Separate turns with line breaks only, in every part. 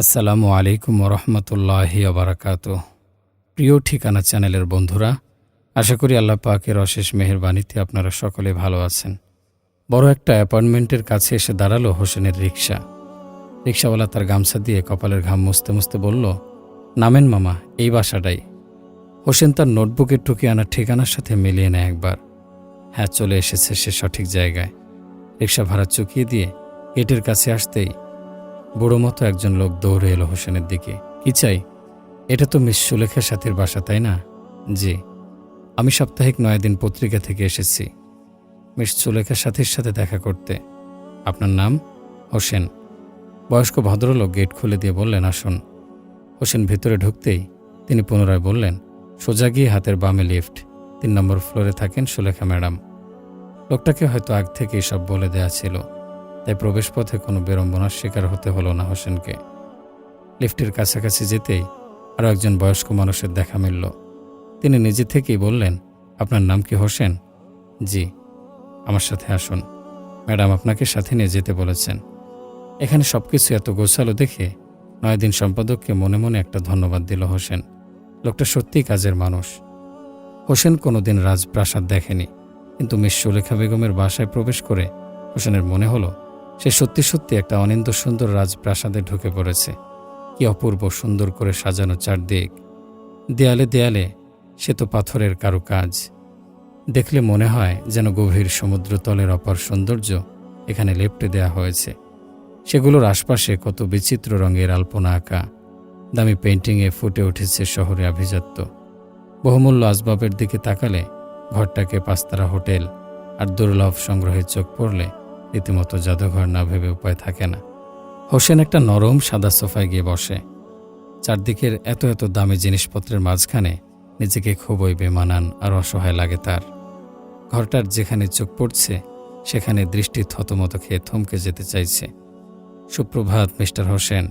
আসসালামু আলাইকুম রহমতুল্লাহি আবরাকাত প্রিয় ঠিকানা চ্যানেলের বন্ধুরা, আশা করি আল্লাহ পাকের অশেষ মেহেরবানিতে আপনারা সকলে ভালো আছেন। বড় একটা অ্যাপয়েন্টমেন্টের কাছে এসে দাঁড়াল হোসেনের রিক্সা রিক্সাওয়ালা তার গামছা দিয়ে কপালের ঘাম মুছতে মুছতে বলল, নামেন মামা, এই বাসাটাই। হোসেন তার নোটবুকে টুকে আনা ঠিকানার সাথে মিলিয়ে নেয় একবার। হ্যাঁ চলে এসেছে সে সঠিক জায়গায়। রিক্সা ভাড়া চুকিয়ে দিয়ে গেটের কাছে আসতেই বুড়ো মতো একজন লোক দৌড়ে এলো হোসেনের দিকে। কি চাই? এটা তো মিস সুলেখা সাথীর বাসা, তাই না? জি। আমি সাপ্তাহিক নয় দিন পত্রিকা থেকে এসেছি। মিস সুলেখা সাথীর সাথে দেখা করতে। আপনার নাম? হোসেন। বয়স্ক ভদ্রলোক গেট খুলে দিয়ে বললেন, আসুন। হোসেন ভেতরে ঢুকতেই তিনি পুনরায় বললেন, সোজা গিয়ে হাতের বামে লিফট। তিন নম্বর ফ্লোরে থাকেন সুলেখা ম্যাডাম। লোকটাকে হয়তো আগ থেকেই সব বলে দেয়া ছিল। তাই প্রবেশপথে কোনো বিড়ম্বনার শিকার হতে হলো না হোসেনকে। লিফটের কাছাকাছি যেতেই আরও একজন বয়স্ক মানুষের দেখা মিলল। তিনি নিজে থেকেই বললেন, আপনার নাম কি হোসেন? জি, আমার সাথে আসুন। ম্যাডাম আপনাকে সাথে নিয়ে যেতে বলেছেন। এখানে সব কিছু এত গোছালো দেখে নয় দিন সম্পাদককে মনে মনে একটা ধন্যবাদ দিল হোসেন। লোকটা সত্যিই কাজের মানুষ। হোসেন কোনোদিন রাজপ্রাসাদ দেখেনি, কিন্তু মিস সুলেখা বেগমের বাসায় প্রবেশ করে হোসেনের মনে হলো সে সত্যি সত্যি একটা অনিন্দ সুন্দর রাজপ্রাসাদে ঢুকে পড়েছে। কি অপূর্ব সুন্দর করে সাজানো চারদিক। দেয়ালে দেয়ালে সে তো পাথরের কারুকাজ। দেখলে মনে হয় যেন গভীর সমুদ্রতলের অপার সৌন্দর্য এখানে লেপটে দেয়া হয়েছে। সেগুলোর আশপাশে কত বিচিত্র রঙের আলপনা আঁকা। দামি পেন্টিংয়ে ফুটে উঠেছে শহরে আভিজাত্য। বহুমূল্য আসবাবের দিকে তাকালে ঘরটাকে পাঁচতারা হোটেল আর দুর্লভ সংগ্রহে চোখ পড়লে রীতিমতো জাদুঘর না ভেবে উপায় থাকে না। হোসেন একটা নরম, সাদা সোফায় গিয়ে বসে। চারদিকের এত এত দামি জিনিসপত্রের মাঝখানে নিজেকে খুবই বেমানান আর অসহায় লাগে তার। ঘরটার যেখানে চোখ পড়ছে, সেখানে দৃষ্টি থতমত খেয়ে থমকে যেতে চাইছে। সুপ্রভাত মিস্টার হোসেন,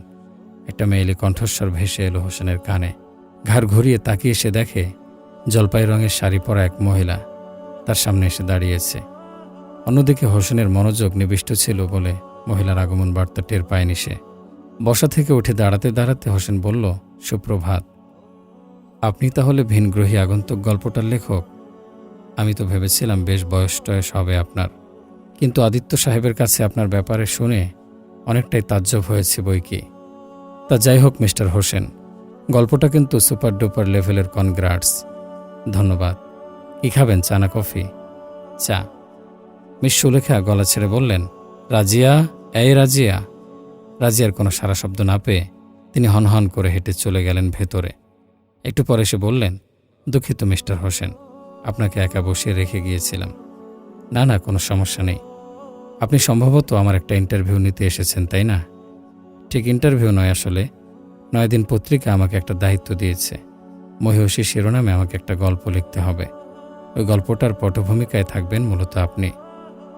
একটা মেয়েলি কণ্ঠস্বর ভেসে এলো হোসেনের কানে। ঘাড় ঘুরিয়ে তাকিয়ে সে দেখে জলপাই রঙের শাড়ি পরা এক মহিলা তার সামনে এসে দাঁড়িয়েছে। অন্যদিকে হোসেনের মনোযোগ নিবিষ্ট ছিল বলে মহিলার আগমন বার্তা টের পায়নি সে। বসা থেকে উঠে দাঁড়াতে দাঁড়াতে হোসেন বলল, সুপ্রভাত। আপনি তাহলে ভিনগ্রহী আগন্তুক গল্পটার লেখক। আমি তো ভেবেছিলাম বেশ বয়স টয়স হবে আপনার। কিন্তু আদিত্য সাহেবের কাছে আপনার ব্যাপারে শুনে অনেকটাই তাজ্জব হয়েছে বই কি। তা যাই হোক, মিস্টার হোসেন, গল্পটা কিন্তু সুপার ডুপার লেভেলের কনগ্রাটস। ধন্যবাদ। কি খাবেন, চা না কফি? চা। মিস সুলেখা গলা ছেড়ে বললেন, রাজিয়া, এই রাজিয়া। রাজিয়ার কোনো সারা শব্দ না পেয়ে তিনি হনহন করে হেঁটে চলে গেলেন ভেতরে। একটু পরে এসে বললেন, দুঃখিত, মিস্টার হোসেন, আপনাকে একা বসিয়ে রেখে গিয়েছিলাম। না না, কোনো সমস্যা নেই। আপনি সম্ভবত আমার একটা ইন্টারভিউ নিতে এসেছেন, তাই না? ঠিক ইন্টারভিউ নয় আসলে। নয় দিন পত্রিকা আমাকে একটা দায়িত্ব দিয়েছে। মহিষী শিরোনামে আমাকে একটা গল্প লিখতে হবে। ওই গল্পটার পটভূমিকায় থাকবেন মূলত আপনি।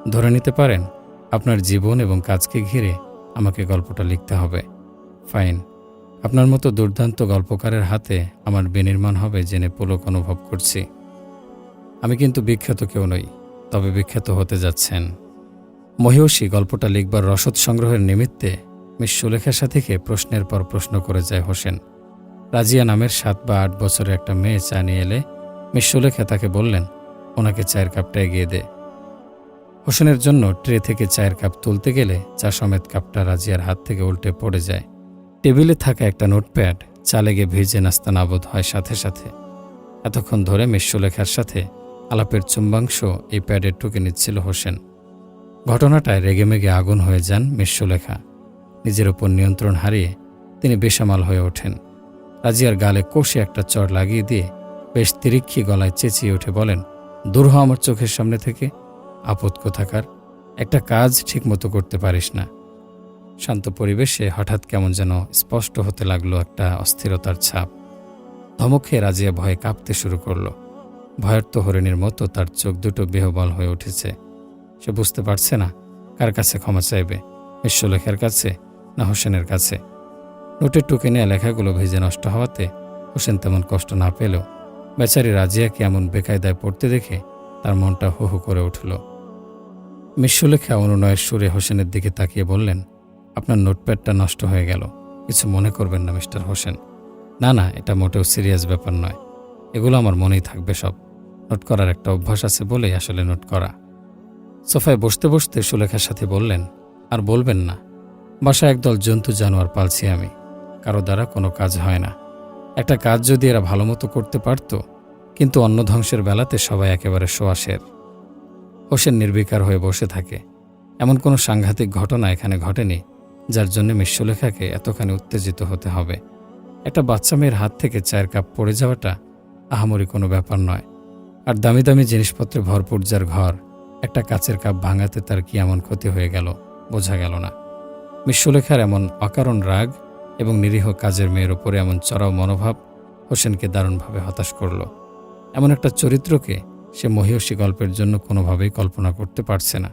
ধরে নিতে পারেন, আপনার জীবন এবং কাজকে ঘিরে আমাকে গল্পটা লিখতে হবে। ফাইন। আপনার মতো দুর্দান্ত গল্পকারের হাতে আমার বিনির্মাণ হবে জেনে পুলক অনুভব করছি। আমি কিন্তু বিখ্যাত কেউ নই, তবে বিখ্যাত হতে যাচ্ছেন। মহিষী গল্পটা লিখবার রসদ সংগ্রহের নিমিত্তে মিস সুলেখা সাথীকে প্রশ্নের পর প্রশ্ন করে যায় হোসেন। রাজিয়া নামের সাত বা আট বছরের একটা মেয়ে চা নিয়ে এলে মিস সুলেখা তাকে বললেন, ওনাকে চায়ের কাপটা এগিয়ে দে। হোসেনের জন্য ট্রে থেকে চায়ের কাপ তুলতে গেলে চা সমেত কাপটা রাজিয়ার হাত থেকে উল্টে পড়ে যায়। টেবিলে থাকা একটা নোটপ্যাড চা লেগে ভিজে নাস্তা নাবোধ হয় সাথে সাথে। এতক্ষণ ধরে মিস সুলেখার সাথে আলাপের চুম্বাংশ এই প্যাডে টুকে নিচ্ছিল হোসেন। ঘটনাটায় রেগেমেগে আগুন হয়ে যান মিস সুলেখা নিজের ওপর নিয়ন্ত্রণ হারিয়ে তিনি বেসামাল হয়ে ওঠেন। রাজিয়ার গালে কষে একটা চড় লাগিয়ে দিয়ে বেশ তিরিক্ষি গলায় চেঁচিয়ে উঠে বলেন, দূর হ আমার চোখের সামনে থেকে। আপদ কোথাকার একটা কাজ ঠিকমতো করতে পারিস না। শান্ত পরিবেশে হঠাৎ কেমন যেন স্পষ্ট হতে লাগল একটা অস্থিরতার ছাপ। ধমক রাজিয়া ভয়ে কাঁপতে শুরু করল। ভয়ার্ত হরিণীর মতো তার চোখ দুটো বেহবল হয়ে উঠেছে। সে বুঝতে পারছে না কার কাছে ক্ষমা চাইবে, বিশ্বলেখের কাছে না হোসেনের কাছে। নোটের টুকে নেওয়া লেখাগুলো ভেজে নষ্ট হওয়াতে হোসেন তেমন কষ্ট না পেলেও বেচারি রাজিয়াকে এমন বেকায়দায় পড়তে দেখে তার মনটা হু হু করে উঠল। মিশ্বলেখা অনুনয়ের সুরে হোসেনের দিকে তাকিয়ে বললেন, আপনার নোটপ্যাডটা নষ্ট হয়ে গেল। কিছু মনে করবেন না, মিস্টার হোসেন। না না, এটা মোটেও সিরিয়াস ব্যাপার নয়। এগুলো আমার মনেই থাকবে সব। নোট করার একটা অভ্যাস আছে বলেই আসলে নোট করা। সোফায় বসতে বসতে সুলেখার সাথে বললেন, আর বলবেন না। বাসায় একদল জন্তু জানোয়ার পালছি আমি। কারও দ্বারা কোনো কাজ হয় না। একটা কাজ যদি এরা ভালো মতো করতে পারত, কিন্তু অন্ন ধ্বংসের বেলাতে সবাই একেবারে শোয়াশের। হোসেন নির্বিকার হয়ে বসে থাকে। এমন কোনো সাংঘাতিক ঘটনা এখানে ঘটেনি, যার জন্য মিস সুলেখাকে এতখানি উত্তেজিত হতে হবে। একটা বাচ্চা মেয়ের হাত থেকে চায়ের কাপ পড়ে যাওয়াটা আহামরি কোনো ব্যাপার নয়। আর দামি দামি জিনিসপত্রে ভরপুর যার ঘর, একটা কাচের কাপ ভাঙাতে তার কি এমন ক্ষতি হয়ে গেল, বোঝা গেল না। মিস সুলেখার এমন অকারণ রাগ এবং নিরীহ কাজের মেয়ের ওপরে এমন চড়াও মনোভাব হোসেনকে দারুণভাবে হতাশ করল। এমন একটা চরিত্রকে সে মহিষী গল্পের জন্য কোনোভাবেই কল্পনা করতে পারছে না।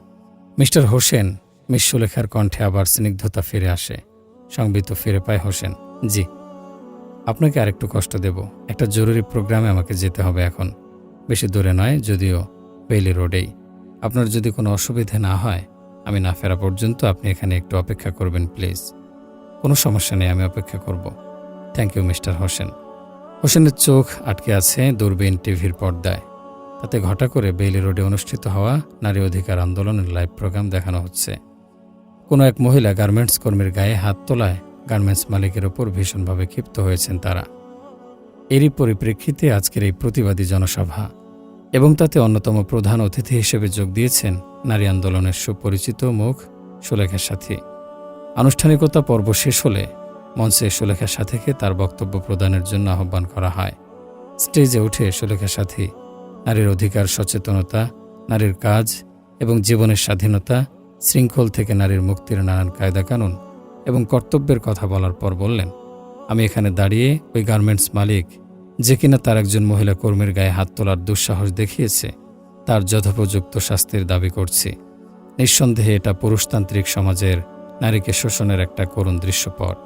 মিস্টার হোসেন মিস সুলেখার কণ্ঠে আবার স্নিগ্ধতা ফিরে আসে। সংবিত ফিরে পায় হোসেন, জি, আপনাকে আরেকটু কষ্ট দেব। একটা জরুরি প্রোগ্রামে আমাকে যেতে হবে এখন। বেশি দূরে নয়, যদিও বেইলি রোডেই। আপনার যদি কোনো অসুবিধে না হয়, আমি না ফেরা পর্যন্ত আপনি এখানে একটু অপেক্ষা করবেন, প্লিজ। কোনো সমস্যা নেই, আমি অপেক্ষা করব। Thank you, mister Hossain. হোসেনের চোখ আটকে আছে দূরবীন টিভির পর্দায়। তাতে ঘটা করে বেইলি রোডে অনুষ্ঠিত হওয়া নারী অধিকার আন্দোলনের লাইভ প্রোগ্রাম দেখানো হচ্ছে। কোনো এক মহিলা গার্মেন্টস কর্মীর গায়ে হাত তোলায় গার্মেন্টস মালিকের ওপর ভীষণভাবে ক্ষিপ্ত হয়েছেন তারা। এরই পরিপ্রেক্ষিতে আজকের এই প্রতিবাদী জনসভা এবং তাতে অন্যতম প্রধান অতিথি হিসেবে যোগ দিয়েছেন নারী আন্দোলনের সুপরিচিত মুখ সুলেখার সাথী। আনুষ্ঠানিকতা পর্ব শেষ হলে মঞ্চে সুলেখার সাথীকে তার বক্তব্য প্রদানের জন্য আহ্বান করা হয়। স্টেজে উঠে সুলেখার সাথী নারীর অধিকার, সচেতনতা, নারীর কাজ এবং জীবনের স্বাধীনতা, শৃঙ্খল থেকে নারীর মুক্তির নানান কায়দা কানুন এবং কর্তব্যের কথা বলার পর বললেন, আমি এখানে দাঁড়িয়ে ওই গার্মেন্টস মালিক, যে কিনা তার একজন মহিলা কর্মীর গায়ে হাত তোলার দুঃসাহস দেখিয়েছে, তার যথোপযুক্ত শাস্তির দাবি করছি। নিঃসন্দেহে এটা পুরুষতান্ত্রিক সমাজের নারীকে শোষণের একটা করুণ দৃশ্যপট।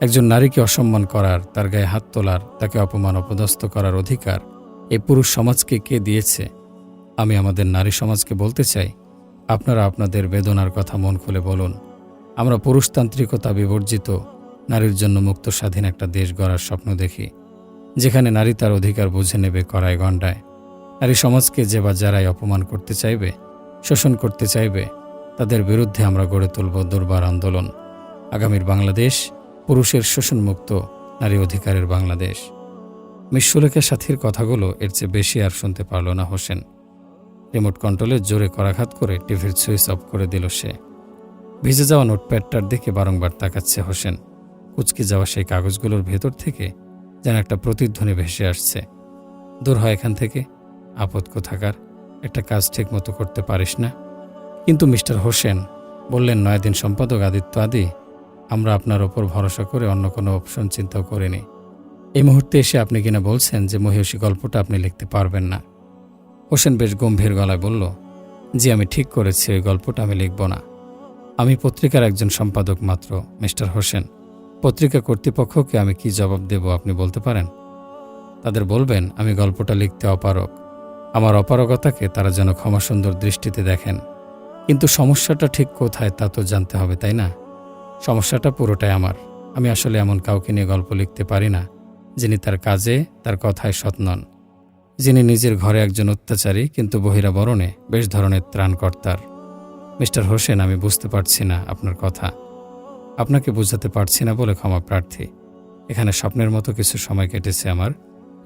একজন নারীকে অসম্মান করার, তার গায়ে হাত তোলার, তাকে অপমান, অপদস্থ করার অধিকার এই পুরুষ সমাজকে কে দিয়েছে? আমি আমাদের নারী সমাজকে বলতে চাই, আপনারা আপনাদের বেদনার কথা মন খুলে বলুন। আমরা পুরুষতান্ত্রিকতা বিবর্জিত, নারীর জন্য মুক্ত স্বাধীন একটা দেশ গড়ার স্বপ্ন দেখি, যেখানে নারী তার অধিকার বুঝে নেবে করায় গণ্ডায়। নারী সমাজকে যে বা যারাই অপমান করতে চাইবে, শোষণ করতে চাইবে, তাদের বিরুদ্ধে আমরা গড়ে তুলব দুর্বার আন্দোলন। আগামীর বাংলাদেশ পুরুষের শোষণমুক্ত, নারী অধিকারের বাংলাদেশ। মিশুলেখা সাথীর কথাগুলো এর চেয়ে বেশি আর শুনতে পারল না হোসেন। রিমোট কন্ট্রোলে জোরে করাঘাত করে টিভির সুইচ অফ করে দিল সে। ভিজে যাওয়া নোটপ্যাডটার দিকে বারংবার তাকাচ্ছে হোসেন। কুচকে যাওয়া সেই কাগজগুলোর ভেতর থেকে যেন একটা প্রতিধ্বনি ভেসে আসছে। দূর হয় এখান থেকে। আপদ কোথাকার? একটা কাজ ঠিক মতো করতে পারিস না? কিন্তু মিস্টার হোসেন বললেন, নয় দিন সম্পাদক আদিত্য আদি, আমরা আপনার ওপর ভরসা করে অন্য কোনো অপশন চিন্তাও করিনি। এই মুহূর্তে এসে আপনি কিনা বলছেন যে মহিষী গল্পটা আপনি লিখতে পারবেন না। হোসেন বেশ গম্ভীর গলায় বলল, জি, আমি ঠিক করেছি, ওই গল্পটা আমি লিখব না। আমি পত্রিকার একজন সম্পাদক মাত্র, মিস্টার হোসেন। পত্রিকা কর্তৃপক্ষকে আমি কি জবাব দেব আপনি বলতে পারেন? তাদের বলবেন, আমি গল্পটা লিখতে অপারক আমার অপারগতাকে তারা যেন ক্ষমাসুন্দর দৃষ্টিতে দেখেন। কিন্তু সমস্যাটা ঠিক কোথায় তা তো জানতে হবে, তাই না? সমস্যাটা পুরোটাই আমার। আমি আসলে এমন কাউকে নিয়ে গল্প লিখতে পারি না। যিনি তার কাজে, তার কথায় সৎ নন। যিনি নিজের ঘরে একজন অত্যাচারী, কিন্তু বহিরাবরণে বেশ ধরনের ত্রাণকর্তার। মিস্টার হোসেন, আমি বুঝতে পারছি না আপনার কথা। আপনাকে বোঝাতে পারছি না বলে ক্ষমা প্রার্থী। এখানে স্বপ্নের মতো কিছু সময় কেটেছে আমার।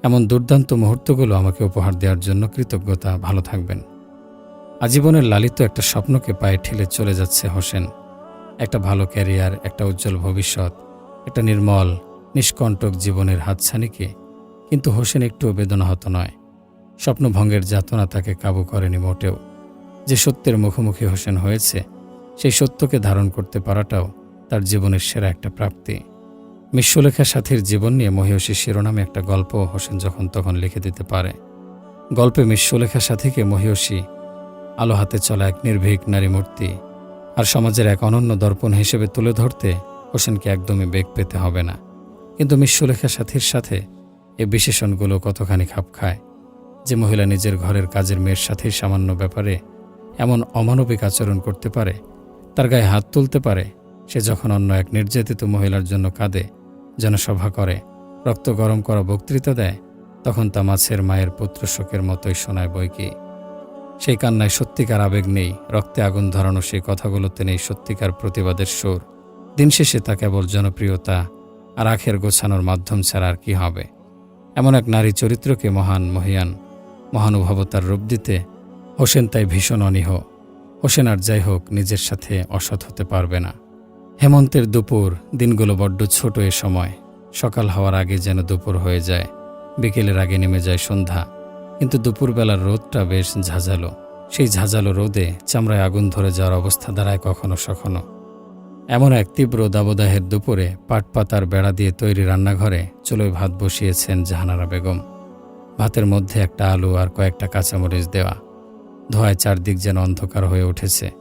এমন দুর্দান্ত মুহূর্তগুলো আমাকে উপহার দেওয়ার জন্য কৃতজ্ঞতা, ভালো থাকবেন। আজীবনের লালিত একটা স্বপ্নকে পায়ে ঠেলে চলে যাচ্ছে হোসেন। একটা ভালো ক্যারিয়ার, একটা উজ্জ্বল ভবিষ্যৎ, একটা নির্মল নিষ্কণ্টক জীবনের হাতছানিকে, কিন্তু হোসেন একটু বেদনাহত নয়। স্বপ্নভঙ্গের যাতনা তাকে কাবু করেনি মোটেও। যে সত্যের মুখোমুখি হোসেন হয়েছে, সেই সত্যকে ধারণ করতে পারাটাও তার জীবনের সেরা একটা প্রাপ্তি। মিশ্বলেখা সাথীর জীবন নিয়ে মহিষী শিরোনামে একটা গল্প হোসেন যখন তখন লিখে দিতে পারে। গল্পে মিশ্বলেখা সাথীকে মহিষী, আলো হাতে চলা এক নির্ভীক নারী মূর্তি আর সমাজের এক অনন্য দর্পণ হিসেবে তুলে ধরতে হোসেনকে একদমই বেগ পেতে হবে না। কিন্তু মিশ্বলেখা সাথীর সাথে এ বিশেষণগুলো কতখানি খাপ খায় যে মহিলা নিজের ঘরের কাজের মেয়ের সাথে সামান্য ব্যাপারে এমন অমানবিক আচরণ করতে পারে, তার গায়ে হাত তুলতে পারে, সে যখন অন্য এক নির্যাতিত মহিলার জন্য কাঁদে জনসভা করে, রক্ত গরম করা বক্তৃতা দেয়, তখন তা মাছের মায়ের পুত্র শোকের মতোই শোনায় বই কি। সেই কান্নায় সত্যিকার আবেগ নেই, রক্তে আগুন ধরানো সেই কথাগুলোতে নেই সত্যিকার প্রতিবাদের সুর। দিন শেষে তা কেবল জনপ্রিয়তা আর আখের গোছানোর মাধ্যম ছাড়া আর কি হবে? এমন এক নারী চরিত্রকে মহান মহিয়ান মহানুভবতার রূপ দিতে হোসেন তাই ভীষণ অনীহ। হোসেন আর যাই হোক, নিজের সাথে অসৎ হতে পারবে না। হেমন্তের দুপুর দিনগুলো বড্ড ছোট এ সময়। সকাল হওয়ার আগে যেন দুপুর হয়ে যায়। বিকেলের আগে নেমে যায় সন্ধ্যা। কিন্তু দুপুরবেলার রোদটা বেশ ঝাঁঝালো। সেই ঝাঁঝালো রোদে চামড়ায় আগুন ধরে যাওয়ার অবস্থা দাঁড়ায় কখনো সখনো। এমন এক তীব্র দাবদাহের দুপুরে পাট পাতার বেড়া দিয়ে তৈরি রান্নাঘরে চুলোয় ভাত বসিয়েছেন জাহানারা বেগম। ভাতের মধ্যে একটা আলু আর কয়েকটা কাঁচামরিচ দেওয়া। ধোয়ায় চারদিক যেন অন্ধকার হয়ে উঠেছে।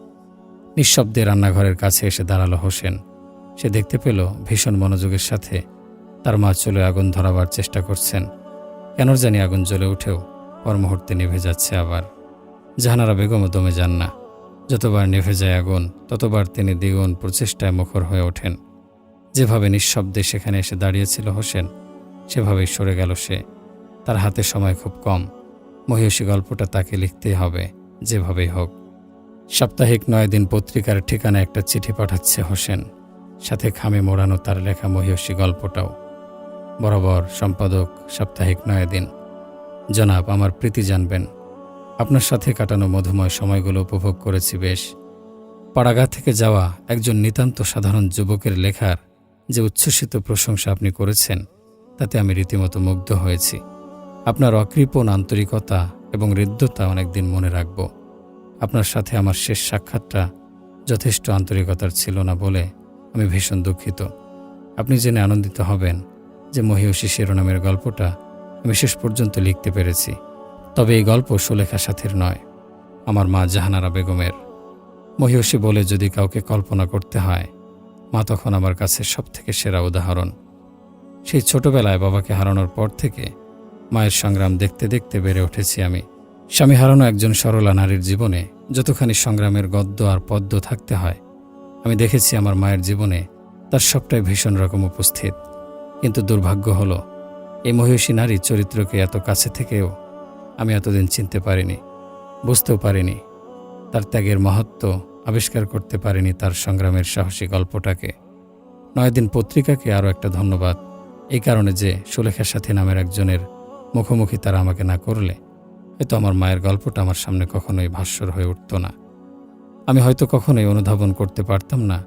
নিঃশব্দে রান্নাঘরের কাছে এসে দাঁড়াল হোসেন। সে দেখতে পেল ভীষণ মনোযোগের সাথে তার মা চলে আগুন ধরাবার চেষ্টা করছেন। কেন জানি আগুন জ্বলে উঠেও পর মুহূর্তে নিভে যাচ্ছে আবার। জাহানারা বেগমও দমে যান না। যতবার নেভে যায় আগুন, ততবার তিনি দ্বিগুণ প্রচেষ্টায় মুখর হয়ে ওঠেন। যেভাবে নিঃশব্দে সেখানে এসে দাঁড়িয়েছিল হোসেন, সেভাবেই সরে গেল সে। তার হাতে সময় খুব কম। মহিষী গল্পটা তাকে লিখতেই হবে, যেভাবেই হোক। সাপ্তাহিক নয় দিন পত্রিকার ঠিকানা একটা চিঠি পাঠাচ্ছে হোসেন। সাথে খামে মোড়ানো তার লেখা মহিষী গল্পটাও। বরাবর সম্পাদক সাপ্তাহিক নয় দিন। জনাব, আমার প্রীতি জানবেন। আপনার সাথে কাটানো মধুময় সময়গুলো উপভোগ করেছি বেশ। পাড়াগা থেকে যাওয়া একজন নিতান্ত সাধারণ যুবকের লেখার যে উচ্ছ্বসিত প্রশংসা আপনি করেছেন, তাতে আমি রীতিমতো মুগ্ধ হয়েছি। আপনার অকৃপণ আন্তরিকতা এবং হৃদ্যতা অনেকদিন মনে রাখব। আপনার সাথে আমার শেষ সাক্ষাৎটা যথেষ্ট আন্তরিকতার ছিল না বলে আমি ভীষণ দুঃখিত। আপনি জেনে আনন্দিত হবেন যে মহিষী শিরোনামের গল্পটা আমি শেষ পর্যন্ত লিখতে পেরেছি। তবে এই গল্প সুলেখা সাথীর নয়। আমার মা জাহানারা বেগমের। মহিষী বলে যদি কাউকে কল্পনা করতে হয়, মা তখন আমার কাছে সবথেকে সেরা উদাহরণ। সেই ছোটবেলায় বাবাকে হারানোর পর থেকে মায়ের সংগ্রাম দেখতে দেখতে বেড়ে উঠেছি আমি। স্বামী হারানো একজন সরলা নারীর জীবনে যতখানি সংগ্রামের গদ্য আর পদ্য থাকতে হয়, আমি দেখেছি আমার মায়ের জীবনে তার সবটাই ভীষণ রকম উপস্থিত। কিন্তু দুর্ভাগ্য হলো, এই মহিষী নারী চরিত্রকে এত কাছে থেকেও আমি এতদিন চিনতে পারিনি, বুঝতেও পারিনি। তার ত্যাগের মহত্ব আবিষ্কার করতে পারিনি তার সংগ্রামের সাহসী গল্পটাকে। নয় দিন পত্রিকাকে আরও একটা ধন্যবাদ, এই কারণে যে সুলেখা সাথী নামের একজনের মুখোমুখি তারা আমাকে না করলে হয়তো আমার মায়ের গল্পটা আমার সামনে কখনোই ভাস্বর হয়ে উঠত না। আমি হয়তো কখনোই অনুধাবন করতে পারতাম না,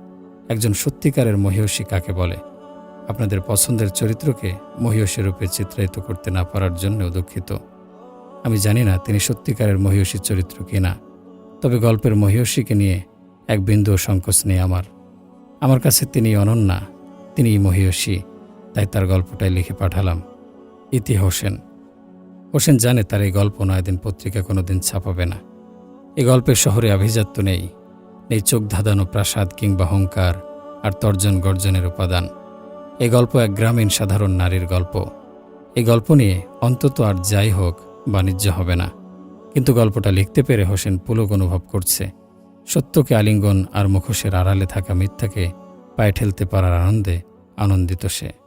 একজন সত্যিকারের মহিষী কাকে বলে। আপনাদের পছন্দের চরিত্রকে মহিষী রূপে চিত্রায়িত করতে না পারার জন্যও দুঃখিত। আমি জানি না তিনি সত্যিকারের মহিষীর চরিত্র কিনা তবে গল্পের মহিষীকে নিয়ে এক বিন্দু সংকোচ নেই আমার। আমার কাছে তিনি অনন্যা তিনি মহিষী, তাই তার গল্পটাই লিখে পাঠালাম। ইতি হোসেন। হোসেন জানে তার এই গল্প নয় দিন পত্রিকা কোনোদিন ছাপাবে না। এই গল্পের শহরে আভিজাত্য নেই নেই চোখ ধাঁধানো প্রাসাদ কিংবা হংকার আর তর্জন গর্জনের উপাদান। এই গল্প এক গ্রামীণ সাধারণ নারীর গল্প। এই গল্প নিয়ে অন্তত আর যাই হোক বাণিজ্য হবে না। কিন্তু গল্পটা লিখতে পেরে হোসেন পুলক অনুভব করছে। সত্যকে আলিঙ্গন আর মুখোশের আড়ালে থাকা মিথ্যাকে পায়ে ঠেলতে পারার আনন্দে আনন্দিত সে।